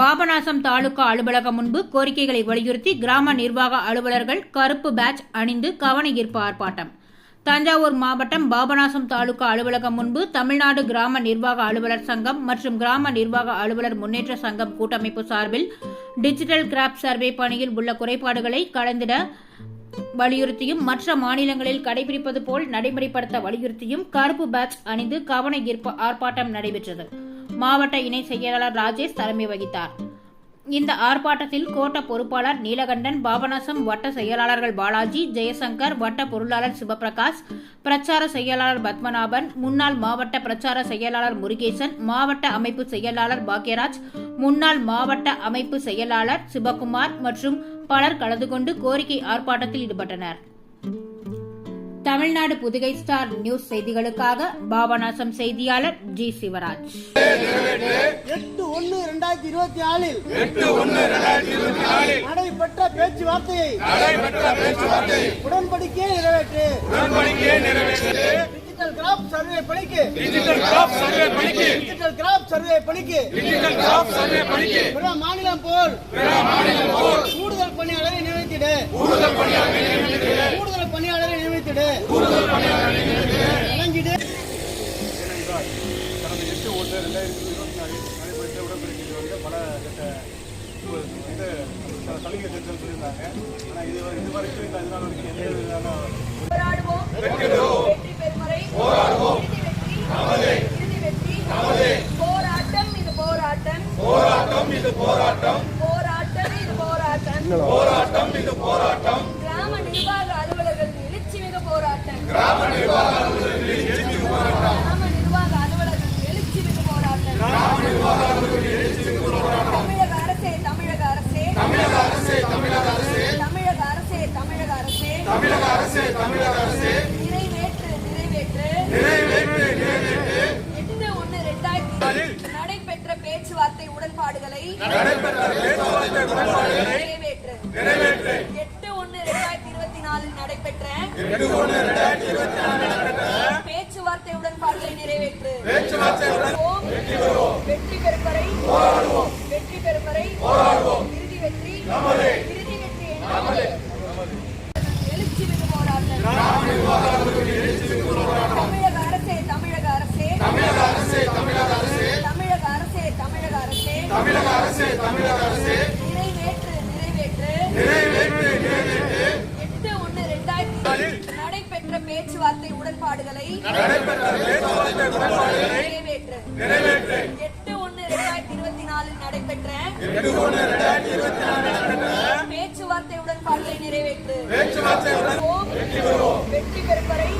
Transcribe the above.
பாபநாசம் தாலுகா அலுவலகம் முன்பு கோரிக்கைகளை வலியுறுத்தி கிராம நிர்வாக அலுவலர்கள் கருப்பு பேட்ச் அணிந்து கவன ஈர்ப்பு ஆர்ப்பாட்டம். தஞ்சாவூர் மாவட்டம் பாபநாசம் தாலுகா அலுவலகம் முன்பு தமிழ்நாடு கிராம நிர்வாக அலுவலர் சங்கம் மற்றும் கிராம நிர்வாக அலுவலர் முன்னேற்ற சங்கம் கூட்டமைப்பு சார்பில் டிஜிட்டல் கிராப் சர்வே பணியில் உள்ள குறைபாடுகளை கலந்திட வலியுறுத்தியும் மற்ற மாநிலங்களில் கடைபிடிப்பது போல் நடைமுறைப்படுத்த வலியுறுத்தியும் கருப்பு பேட்ச் அணிந்து கவன ஈர்ப்பு ஆர்ப்பாட்டம் நடைபெற்றது. மாவட்ட இணை செயலாளர் ராஜேஷ் தலைமை வகித்தார். இந்த ஆர்ப்பாட்டத்தில் கோட்ட பொறுப்பாளர் நீலகண்டன் பாபநாசம் வட்ட செயலாளர்கள் பாலாஜி ஜெயசங்கர் வட்ட பொருளாளர் சிவபிரகாஷ் பிரச்சார செயலாளர் பத்மநாபன் முன்னாள் மாவட்ட பிரச்சார செயலாளர் முருகேசன் மாவட்ட அமைப்பு செயலாளர் பாக்யராஜ் முன்னாள் மாவட்ட அமைப்பு செயலாளர் சிவகுமார் மற்றும் பலர் கலந்து கொண்டு கோரிக்கை ஆர்ப்பாட்டத்தில் ஈடுபட்டனர். தமிழ்நாடு புதுகை ஸ்டார் நியூஸ் செய்திகளுக்காக பாபநாசம் செய்தியாளர் ஜி சிவராஜ். எட்டு ஒன்னு இரண்டாயிரத்தி இருபத்தி நாலில் நடைபெற்ற பேச்சுவார்த்தையை உடன்படிக்கையை நிறைவேற்று. டிஜிட்டல் கிராப் சர்வே பணிக்கு. டிஜிட்டல் கிராப் சர்வே பணிக்கு. டிஜிட்டல் கிராப் சர்வே பணிக்கு. டிஜிட்டல் கிராப் சர்வே பணிக்கு. பிற மாநிலம் போல் பிற மாநிலம் போல் கூடுதல் பணியாளரை நியமித்திடு. கூடுதல் பணியாளர்களை நியமித்து கூடுதல் பணியாளரை நியமித்திடு வழங்கிடு கடந்த எட்டு ஒன்று ரெண்டாயிரத்தி இருபத்தி நாலில் நடைபெற்ற உடன்படிக்கையில் வந்து பல கட்ட இது சில சலுகை திட்டம் சொல்லியிருந்தாங்க. ஆனால் இது இது வரைக்கும் இந்த அதனால வரைக்கும் எந்த விதமான போராட்டம் இது போராட்டம். போராட்டம் இது போராட்டம். போராட்டம் இது போராட்டம். போராட்டம் இது போராட்டம். நடைபெற்ற பேச்சுவார்த்தை உடன்பாடுகளை நிறைவேற்று எட்டு ஒன்று ரெண்டாயிரத்தி இருபத்தி நாலில் நடைபெற்ற எட்டு ஒன்று ரெண்டாயிரத்தி இருபத்தி நாலு நடைபெற்ற பேச்சுவார்த்தை உடன்பாடுகளை நிறைவேற்று. பேச்சுவார்த்தை உடன் போராடுவோம். வெற்றி பெறும் வரை வெற்றி பெறும் வரை இறுதி வெற்றி இறுதி வெற்றி என்பது எழுச்சி மிகு போராட்டம் தமிழக அரசே தமிழக அரசே தமிழக அரசே தமிழக அரசே தமிழக அரசே தமிழக அரசே தமிழக அரசே தமிழக அரசே. நிறைவேற்று நிறைவேற்று. நிறைவேற்று நிறைவேற்று. எட்டு ஒன்று ரெண்டாயிரத்தி நடைபெற்ற பேச்சுவார்த்தை உடன்பாடுகளை நடைபெற்ற பேச்சுவார்த்தை உடன்பாடுகளை நிறைவேற்று. நிறைவேற்று. எட்டு ஒன்று ரெண்டாயிரத்தி இருபத்தி நாலில் நடைபெற்ற எட்டு ஒன்று ரெண்டாயிரத்தி இருபத்தி நாலு நடைபெற்ற பேச்சுவார்த்தை உடன்பாடுகளை நிறைவேற்று. பேச்சுவார்த்தை உடன் வெற்றி பெறும் வரை